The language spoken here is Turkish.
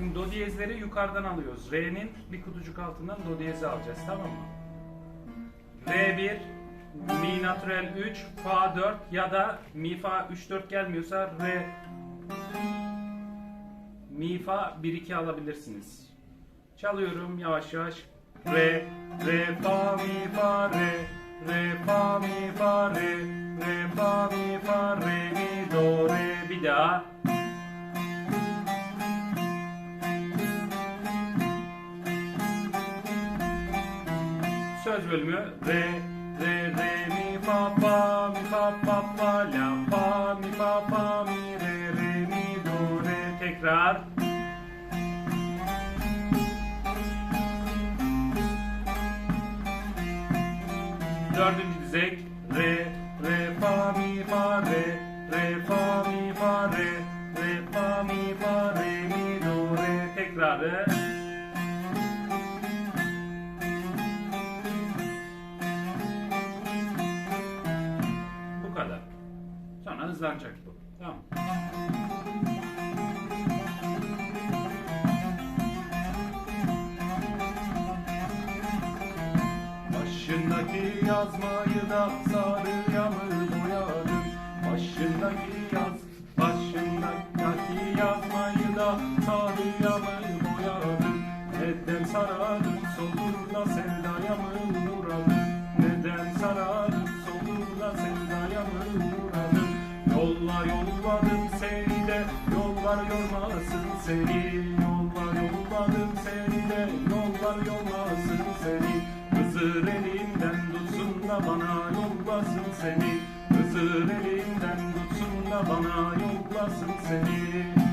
Şimdi do diyezleri yukarıdan alıyoruz. Re'nin bir kutucuk altından do diyezi alacağız tamam mı? Re 1, mi natürel 3, fa 4 ya da mi fa 3 4 gelmiyorsa re mi fa 1 2 alabilirsiniz. Çalıyorum yavaş yavaş. Re re fa mi fa re re fa mi fa re re fa mi fa re mi do re bir daha. Söz bölümü. Re re re mi fa fa mi fa fa fa la fa mi fa fa mi re re mi do re. Tekrar. Dördüncü dizek re re fa mi fa re. Re fa mi fa re. Re fa mi fa re mi do re. Tekrarı hızlanacak bu. Tamam. Başındaki yazmayı da sarıya mı boyadım? Başındaki yaz, başındaki yazmayı da sarıya mı boyadım? Neden sararım yollar yormasın seni. Yollar yolladım seni de yollar yormasın seni. Hızır elinden tutsun da bana yollasın seni. Hızır elinden tutsun da bana yollasın seni